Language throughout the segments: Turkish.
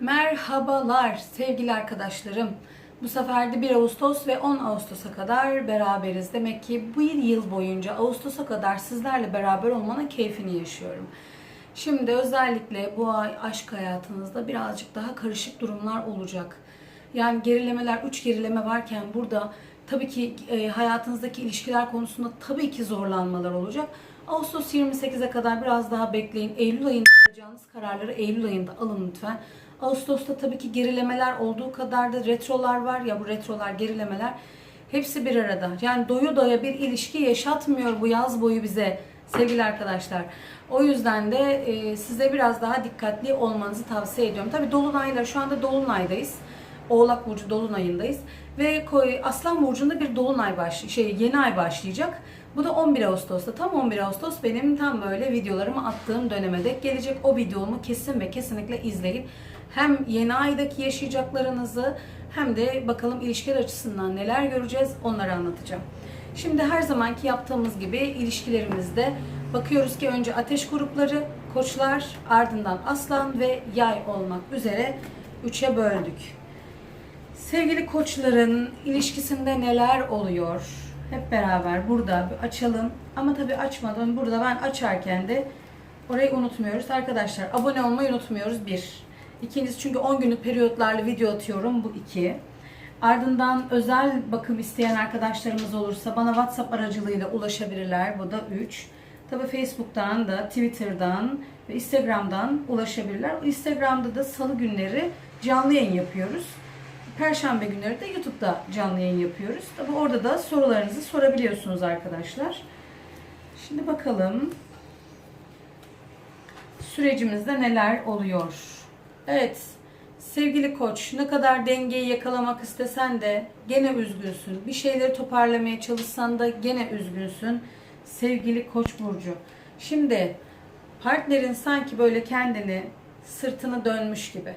Merhabalar sevgili arkadaşlarım. Bu sefer de 1 Ağustos ve 10 Ağustos'a kadar beraberiz. Demek ki bu yıl boyunca Ağustos'a kadar sizlerle beraber olmanın keyfini yaşıyorum. Şimdi özellikle bu ay aşk hayatınızda birazcık daha karışık durumlar olacak. Yani gerilemeler, 3 gerileme varken burada tabii ki e, hayatınızdaki ilişkiler konusunda tabii ki zorlanmalar olacak. Ağustos 28'e kadar biraz daha bekleyin. Eylül ayında alacağınız kararları Eylül ayında alın lütfen. Ağustos'ta tabii ki gerilemeler olduğu kadar da retrolar var ya bu retrolar, gerilemeler hepsi bir arada. Yani doyu doya bir ilişki yaşatmıyor bu yaz boyu bize sevgili arkadaşlar. O yüzden de e, size biraz daha dikkatli olmanızı tavsiye ediyorum. Tabii dolunaylar şu anda dolunaydayız. Oğlak burcu dolunayındayız ve Aslan burcunda bir dolunay baş şey yeni ay başlayacak. Bu da 11 Ağustos'ta. Tam 11 Ağustos benim tam böyle videolarımı attığım döneme dek gelecek. O videomu kesin ve kesinlikle izleyin. Hem yeni aydaki yaşayacaklarınızı hem de bakalım ilişkiler açısından neler göreceğiz onları anlatacağım. Şimdi her zamanki yaptığımız gibi ilişkilerimizde bakıyoruz ki önce ateş grupları, koçlar, ardından aslan ve yay olmak üzere üçe böldük. Sevgili koçların ilişkisinde neler oluyor? Hep beraber burada bir açalım. Ama tabii açmadan burada ben açarken de orayı unutmuyoruz. Arkadaşlar abone olmayı unutmuyoruz bir. İkincisi çünkü 10 günlük periyotlarla video atıyorum bu iki. Ardından özel bakım isteyen arkadaşlarımız olursa bana WhatsApp aracılığıyla ulaşabilirler. Bu da 3. Tabii Facebook'tan da, Twitter'dan ve Instagram'dan ulaşabilirler. Instagram'da da salı günleri canlı yayın yapıyoruz. Perşembe günleri de YouTube'da canlı yayın yapıyoruz. Tabii orada da sorularınızı sorabiliyorsunuz arkadaşlar. Şimdi bakalım sürecimizde neler oluyor. Evet sevgili koç ne kadar dengeyi yakalamak istesen de gene üzgünsün. Bir şeyleri toparlamaya çalışsan da gene üzgünsün. Sevgili koç burcu. Şimdi partnerin sanki böyle kendini sırtını dönmüş gibi.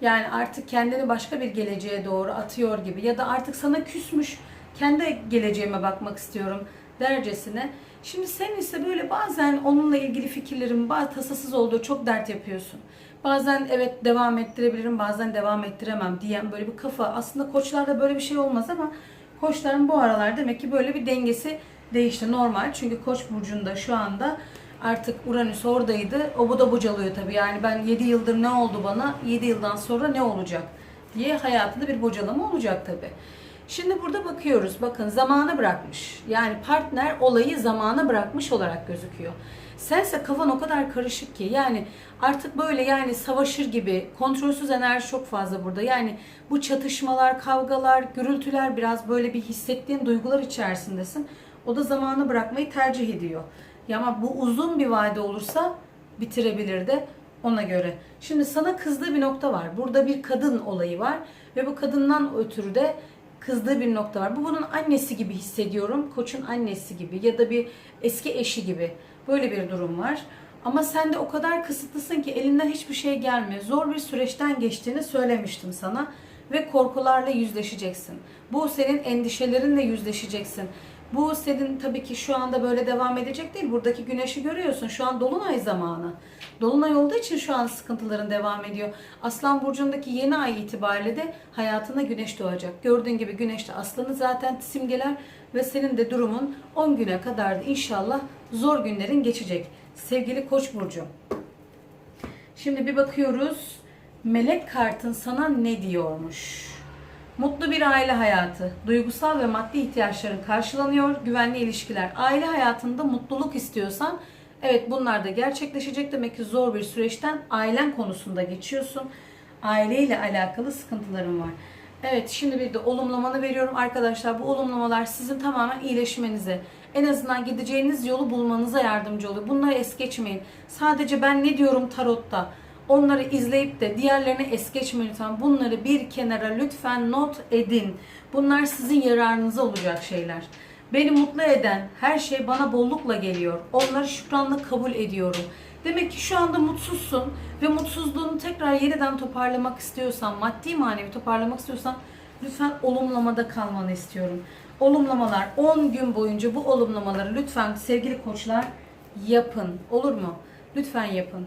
Yani artık kendini başka bir geleceğe doğru atıyor gibi ya da artık sana küsmüş kendi geleceğime bakmak istiyorum dercesine. Şimdi sen ise böyle bazen onunla ilgili fikirlerin bazı tasasız olduğu çok dert yapıyorsun. Bazen evet devam ettirebilirim bazen devam ettiremem diyen böyle bir kafa. Aslında koçlarda böyle bir şey olmaz ama koçların bu aralar demek ki böyle bir dengesi değişti normal. Çünkü koç burcunda şu anda artık Uranüs oradaydı. O bu da bocalıyor tabii. Yani ben 7 yıldır ne oldu bana? 7 yıldan sonra ne olacak? diye hayatında bir bocalama olacak tabii. Şimdi burada bakıyoruz. Bakın zamana bırakmış. Yani partner olayı zamana bırakmış olarak gözüküyor. Sense kafan o kadar karışık ki yani artık böyle yani savaşır gibi kontrolsüz enerji çok fazla burada. Yani bu çatışmalar, kavgalar, gürültüler biraz böyle bir hissettiğin duygular içerisindesin. O da zamanı bırakmayı tercih ediyor. Ya ama bu uzun bir vade olursa bitirebilir de ona göre. Şimdi sana kızdığı bir nokta var. Burada bir kadın olayı var ve bu kadından ötürü de kızdığı bir nokta var. Bu bunun annesi gibi hissediyorum. Koçun annesi gibi ya da bir eski eşi gibi. Böyle bir durum var. Ama sen de o kadar kısıtlısın ki elinden hiçbir şey gelmiyor. Zor bir süreçten geçtiğini söylemiştim sana ve korkularla yüzleşeceksin. Bu senin endişelerinle yüzleşeceksin. Bu senin tabii ki şu anda böyle devam edecek değil. Buradaki güneşi görüyorsun. Şu an dolunay zamanı. Dolunay olduğu için şu an sıkıntıların devam ediyor. Aslan burcundaki yeni ay itibariyle de hayatına güneş doğacak. Gördüğün gibi güneş de aslanı zaten simgeler ve senin de durumun 10 güne kadar da inşallah zor günlerin geçecek. Sevgili Koç burcu. Şimdi bir bakıyoruz. Melek kartın sana ne diyormuş? Mutlu bir aile hayatı, duygusal ve maddi ihtiyaçların karşılanıyor, güvenli ilişkiler. Aile hayatında mutluluk istiyorsan, evet bunlar da gerçekleşecek. Demek ki zor bir süreçten ailen konusunda geçiyorsun. Aileyle alakalı sıkıntıların var. Evet şimdi bir de olumlamanı veriyorum arkadaşlar. Bu olumlamalar sizin tamamen iyileşmenize, en azından gideceğiniz yolu bulmanıza yardımcı oluyor. Bunları es geçmeyin. Sadece ben ne diyorum tarotta? Onları izleyip de diğerlerini es geçmeyin lütfen. Bunları bir kenara lütfen not edin. Bunlar sizin yararınıza olacak şeyler. Beni mutlu eden her şey bana bollukla geliyor. Onları şükranla kabul ediyorum. Demek ki şu anda mutsuzsun ve mutsuzluğunu tekrar yeniden toparlamak istiyorsan, maddi manevi toparlamak istiyorsan lütfen olumlamada kalmanı istiyorum. Olumlamalar 10 gün boyunca bu olumlamaları lütfen sevgili koçlar yapın. Olur mu? Lütfen yapın.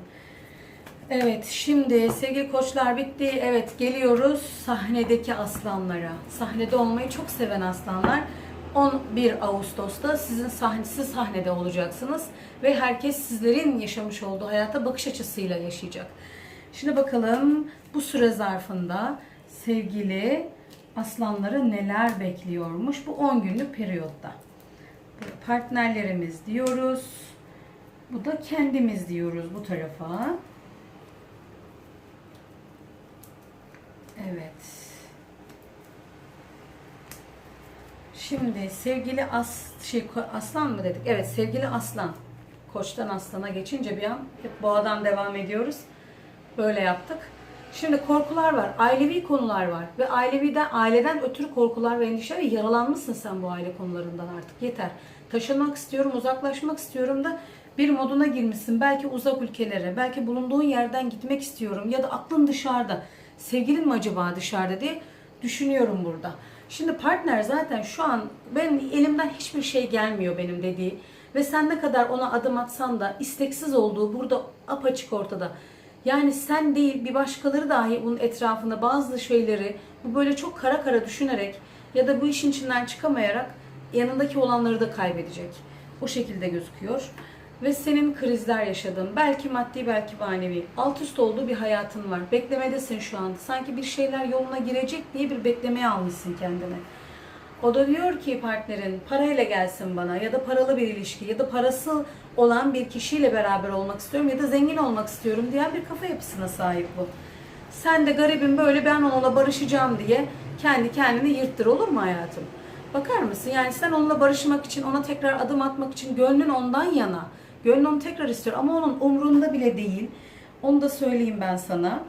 Evet, şimdi sevgili koçlar bitti. Evet, geliyoruz sahnedeki aslanlara. Sahnede olmayı çok seven aslanlar. 11 Ağustos'ta sizin sahnesi sahnede olacaksınız ve herkes sizlerin yaşamış olduğu hayata bakış açısıyla yaşayacak. Şimdi bakalım bu süre zarfında sevgili aslanları neler bekliyormuş bu 10 günlük periyotta. Partnerlerimiz diyoruz. Bu da kendimiz diyoruz bu tarafa. Evet. Şimdi sevgili as şey aslan mı dedik? Evet sevgili aslan. Koçtan aslana geçince bir an hep boğadan devam ediyoruz. Böyle yaptık. Şimdi korkular var. Ailevi konular var. Ve aileviden, aileden ötürü korkular ve endişeler. Yaralanmışsın sen bu aile konularından artık. Yeter. Taşınmak istiyorum, uzaklaşmak istiyorum da bir moduna girmişsin. Belki uzak ülkelere, belki bulunduğun yerden gitmek istiyorum. Ya da aklın dışarıda. Sevgilin mi acaba dışarıda diye düşünüyorum burada. Şimdi partner zaten şu an ben elimden hiçbir şey gelmiyor benim dediği ve sen ne kadar ona adım atsan da isteksiz olduğu burada apaçık ortada. Yani sen değil bir başkaları dahi bunun etrafında bazı şeyleri bu böyle çok kara kara düşünerek ya da bu işin içinden çıkamayarak yanındaki olanları da kaybedecek. O şekilde gözüküyor. Ve senin krizler yaşadığın, belki maddi belki manevi, alt üst olduğu bir hayatın var. Beklemedesin şu anda. Sanki bir şeyler yoluna girecek diye bir beklemeye almışsın kendine. O da diyor ki partnerin parayla gelsin bana ya da paralı bir ilişki ya da parası olan bir kişiyle beraber olmak istiyorum ya da zengin olmak istiyorum diyen bir kafa yapısına sahip bu. Sen de garibim böyle ben onunla barışacağım diye kendi kendini yırttır olur mu hayatım? Bakar mısın? Yani sen onunla barışmak için, ona tekrar adım atmak için gönlün ondan yana. Gönlün onu tekrar istiyor ama onun umrunda bile değil. Onu da söyleyeyim ben sana.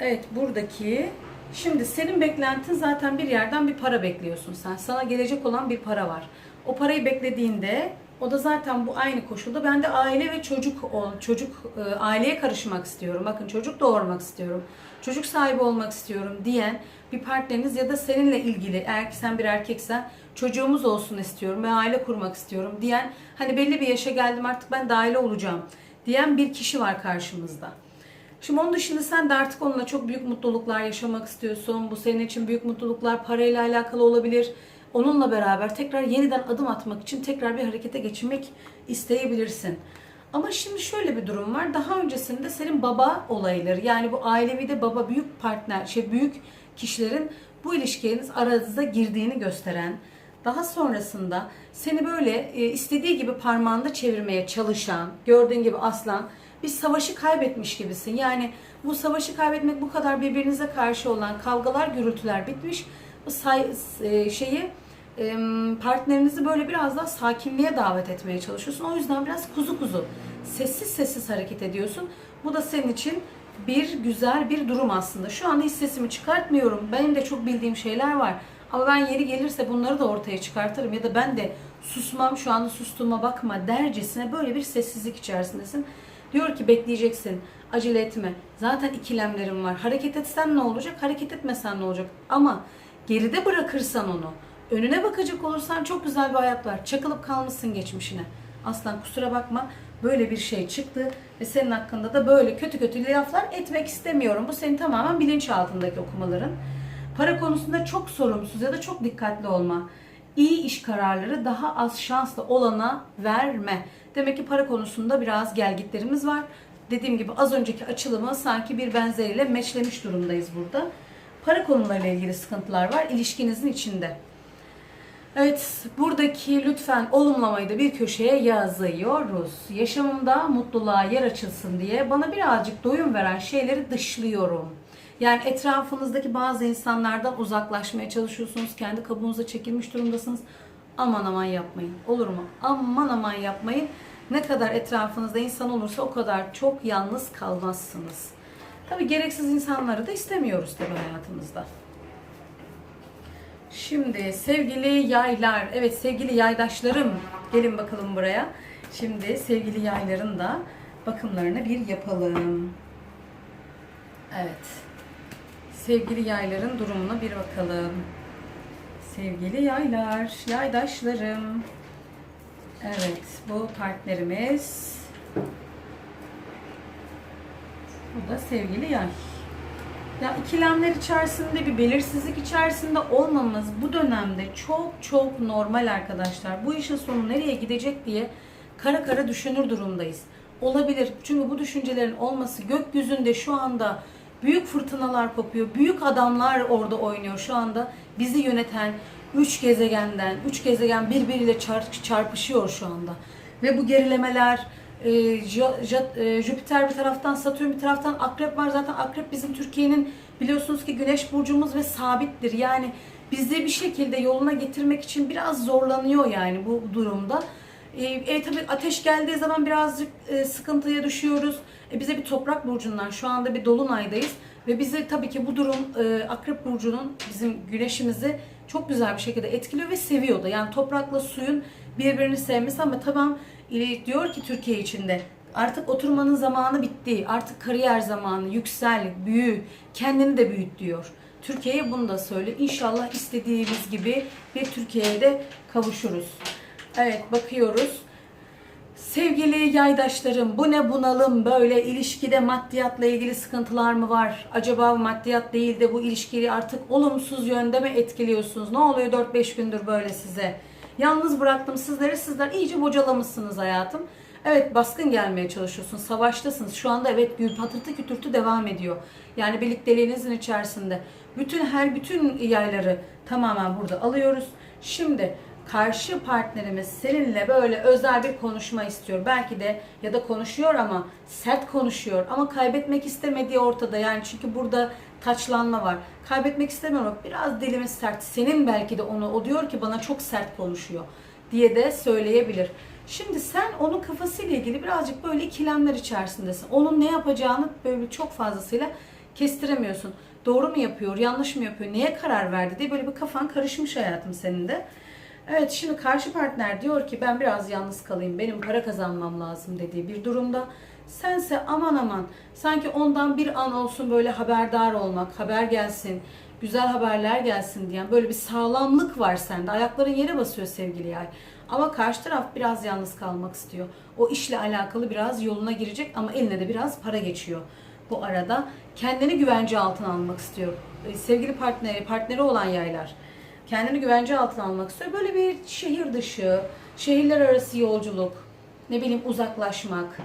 Evet buradaki şimdi senin beklentin zaten bir yerden bir para bekliyorsun sen. Sana gelecek olan bir para var. O parayı beklediğinde o da zaten bu aynı koşulda ben de aile ve çocuk çocuk e, aileye karışmak istiyorum. Bakın çocuk doğurmak istiyorum. Çocuk sahibi olmak istiyorum diyen bir partneriniz ya da seninle ilgili eğer ki sen bir erkeksen çocuğumuz olsun istiyorum ve aile kurmak istiyorum diyen hani belli bir yaşa geldim artık ben dahil olacağım diyen bir kişi var karşımızda. Şimdi onun dışında sen de artık onunla çok büyük mutluluklar yaşamak istiyorsun. Bu senin için büyük mutluluklar parayla alakalı olabilir. Onunla beraber tekrar yeniden adım atmak için tekrar bir harekete geçmek isteyebilirsin. Ama şimdi şöyle bir durum var. Daha öncesinde senin baba olayları yani bu ailevi de baba büyük partner, şey büyük kişilerin bu ilişkiniz aranızda girdiğini gösteren, daha sonrasında seni böyle e, istediği gibi parmağında çevirmeye çalışan, gördüğün gibi aslan bir savaşı kaybetmiş gibisin. Yani bu savaşı kaybetmek bu kadar birbirinize karşı olan kavgalar, gürültüler bitmiş. Bu say, e, şeyi e, partnerinizi böyle biraz daha sakinliğe davet etmeye çalışıyorsun. O yüzden biraz kuzu kuzu, sessiz sessiz hareket ediyorsun. Bu da senin için bir güzel bir durum aslında. Şu anda hiç sesimi çıkartmıyorum. Benim de çok bildiğim şeyler var. Ama ben yeri gelirse bunları da ortaya çıkartırım. Ya da ben de susmam şu anda sustuğuma bakma dercesine böyle bir sessizlik içerisindesin. Diyor ki bekleyeceksin. Acele etme. Zaten ikilemlerim var. Hareket etsen ne olacak? Hareket etmesen ne olacak? Ama geride bırakırsan onu, önüne bakacak olursan çok güzel bir hayat var. Çakılıp kalmışsın geçmişine. Aslan kusura bakma böyle bir şey çıktı ve senin hakkında da böyle kötü kötü laflar etmek istemiyorum. Bu senin tamamen bilinçaltındaki okumaların. Para konusunda çok sorumsuz ya da çok dikkatli olma. İyi iş kararları daha az şanslı olana verme. Demek ki para konusunda biraz gelgitlerimiz var. Dediğim gibi az önceki açılımı sanki bir benzeriyle meçlemiş durumdayız burada. Para konularıyla ilgili sıkıntılar var ilişkinizin içinde. Evet, buradaki lütfen olumlamayı da bir köşeye yazıyoruz. Yaşamımda mutluluğa yer açılsın diye bana birazcık doyum veren şeyleri dışlıyorum. Yani etrafınızdaki bazı insanlardan uzaklaşmaya çalışıyorsunuz. Kendi kabuğunuza çekilmiş durumdasınız. Aman aman yapmayın. Olur mu? Aman aman yapmayın. Ne kadar etrafınızda insan olursa o kadar çok yalnız kalmazsınız. Tabi gereksiz insanları da istemiyoruz tabi hayatımızda. Şimdi sevgili yaylar, evet sevgili yaydaşlarım gelin bakalım buraya. Şimdi sevgili yayların da bakımlarını bir yapalım. Evet. Sevgili yayların durumuna bir bakalım. Sevgili yaylar, yaydaşlarım. Evet, bu partnerimiz Bu da sevgili yay. Ya ikilemler içerisinde bir belirsizlik içerisinde olmamız bu dönemde çok çok normal arkadaşlar. Bu işin sonu nereye gidecek diye kara kara düşünür durumdayız. Olabilir. Çünkü bu düşüncelerin olması gökyüzünde şu anda büyük fırtınalar kopuyor. Büyük adamlar orada oynuyor şu anda. Bizi yöneten üç gezegenden, üç gezegen birbiriyle çarp- çarpışıyor şu anda. Ve bu gerilemeler, e, e, Jüpiter bir taraftan, Satürn bir taraftan, Akrep var. Zaten Akrep bizim Türkiye'nin biliyorsunuz ki Güneş burcumuz ve sabittir. Yani bizi bir şekilde yoluna getirmek için biraz zorlanıyor yani bu durumda. E, e, tabii ateş geldiği zaman birazcık e, sıkıntıya düşüyoruz. E, bize bir toprak burcundan şu anda bir dolunaydayız ve bizi tabii ki bu durum e, Akrep burcunun bizim güneşimizi çok güzel bir şekilde etkiliyor ve seviyor da. Yani toprakla suyun birbirini sevmesi ama tamam e, diyor ki Türkiye içinde artık oturmanın zamanı bitti. Artık kariyer zamanı, yüksel, büyü, kendini de büyüt diyor. Türkiye'ye bunu da söyle. İnşallah istediğimiz gibi bir Türkiye'ye de kavuşuruz. Evet bakıyoruz. Sevgili yaydaşlarım bu ne bunalım böyle ilişkide maddiyatla ilgili sıkıntılar mı var? Acaba maddiyat değil de bu ilişkiyi artık olumsuz yönde mi etkiliyorsunuz? Ne oluyor 4-5 gündür böyle size? Yalnız bıraktım sizleri sizler iyice bocalamışsınız hayatım. Evet baskın gelmeye çalışıyorsunuz. Savaştasınız. Şu anda evet gül patırtı kütürtü devam ediyor. Yani birlikteliğinizin içerisinde. Bütün her bütün yayları tamamen burada alıyoruz. Şimdi karşı partnerimiz seninle böyle özel bir konuşma istiyor. Belki de ya da konuşuyor ama sert konuşuyor ama kaybetmek istemediği ortada. Yani çünkü burada taçlanma var. Kaybetmek istemiyorum. Biraz dilimiz sert. Senin belki de onu o diyor ki bana çok sert konuşuyor diye de söyleyebilir. Şimdi sen onun kafasıyla ilgili birazcık böyle ikilemler içerisindesin. Onun ne yapacağını böyle çok fazlasıyla kestiremiyorsun. Doğru mu yapıyor, yanlış mı yapıyor, neye karar verdi diye böyle bir kafan karışmış hayatım senin de. Evet şimdi karşı partner diyor ki ben biraz yalnız kalayım, benim para kazanmam lazım dediği bir durumda. Sense aman aman sanki ondan bir an olsun böyle haberdar olmak, haber gelsin, güzel haberler gelsin diyen böyle bir sağlamlık var sende. Ayakların yere basıyor sevgili yay. Ama karşı taraf biraz yalnız kalmak istiyor. O işle alakalı biraz yoluna girecek ama eline de biraz para geçiyor. Bu arada kendini güvence altına almak istiyor. Ee, Sevgili partneri, partneri olan yaylar kendini güvence altına almak istiyor. Böyle bir şehir dışı, şehirler arası yolculuk, ne bileyim uzaklaşmak,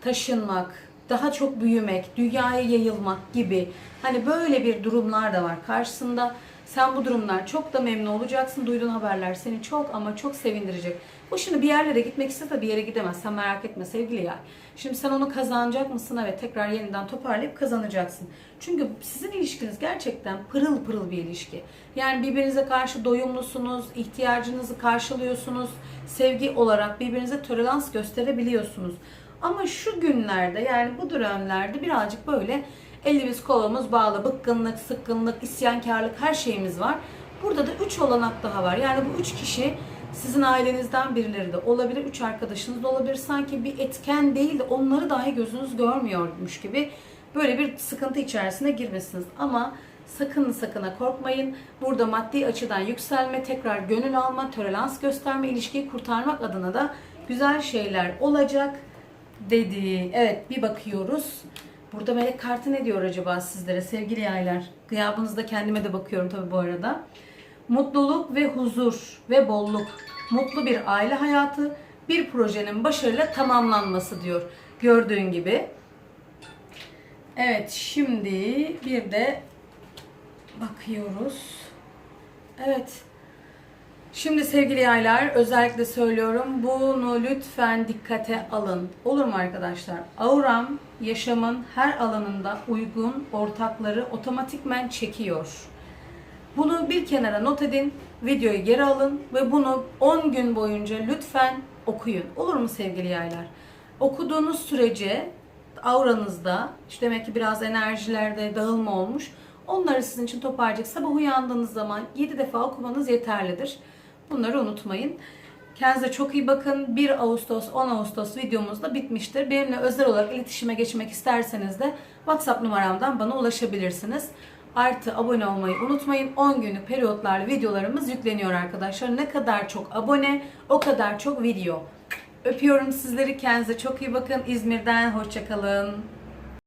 taşınmak, daha çok büyümek, dünyaya yayılmak gibi hani böyle bir durumlar da var karşısında. Sen bu durumlar çok da memnun olacaksın. Duyduğun haberler seni çok ama çok sevindirecek. Bu şimdi bir yerlere gitmek iste de bir yere gidemez. Sen merak etme sevgili yay. Şimdi sen onu kazanacak mısın? Evet tekrar yeniden toparlayıp kazanacaksın. Çünkü sizin ilişkiniz gerçekten pırıl pırıl bir ilişki. Yani birbirinize karşı doyumlusunuz, ihtiyacınızı karşılıyorsunuz. Sevgi olarak birbirinize tolerans gösterebiliyorsunuz. Ama şu günlerde yani bu dönemlerde birazcık böyle elimiz kolumuz bağlı, bıkkınlık, sıkkınlık, isyankarlık her şeyimiz var. Burada da 3 olanak daha var. Yani bu 3 kişi sizin ailenizden birileri de olabilir, 3 arkadaşınız da olabilir. Sanki bir etken değil de onları dahi gözünüz görmüyormuş gibi böyle bir sıkıntı içerisine girmesiniz. Ama sakın sakına korkmayın. Burada maddi açıdan yükselme, tekrar gönül alma, tolerans gösterme, ilişkiyi kurtarmak adına da güzel şeyler olacak dedi. Evet bir bakıyoruz. Burada melek kartı ne diyor acaba sizlere sevgili yaylar? Gıyabınızda kendime de bakıyorum tabii bu arada. Mutluluk ve huzur ve bolluk. Mutlu bir aile hayatı, bir projenin başarıyla tamamlanması diyor. Gördüğün gibi. Evet şimdi bir de bakıyoruz. Evet. Şimdi sevgili yaylar özellikle söylüyorum bunu lütfen dikkate alın. Olur mu arkadaşlar? Auram yaşamın her alanında uygun ortakları otomatikmen çekiyor. Bunu bir kenara not edin, videoyu geri alın ve bunu 10 gün boyunca lütfen okuyun. Olur mu sevgili yaylar? Okuduğunuz sürece auranızda işte demek ki biraz enerjilerde dağılma olmuş. Onları sizin için toparlayacak. Sabah uyandığınız zaman 7 defa okumanız yeterlidir. Bunları unutmayın. Kendinize çok iyi bakın. 1 Ağustos, 10 Ağustos videomuz da bitmiştir. Benimle özel olarak iletişime geçmek isterseniz de WhatsApp numaramdan bana ulaşabilirsiniz. Artı abone olmayı unutmayın. 10 günlük periyotlarla videolarımız yükleniyor arkadaşlar. Ne kadar çok abone, o kadar çok video. Öpüyorum sizleri. Kendinize çok iyi bakın. İzmir'den hoşçakalın.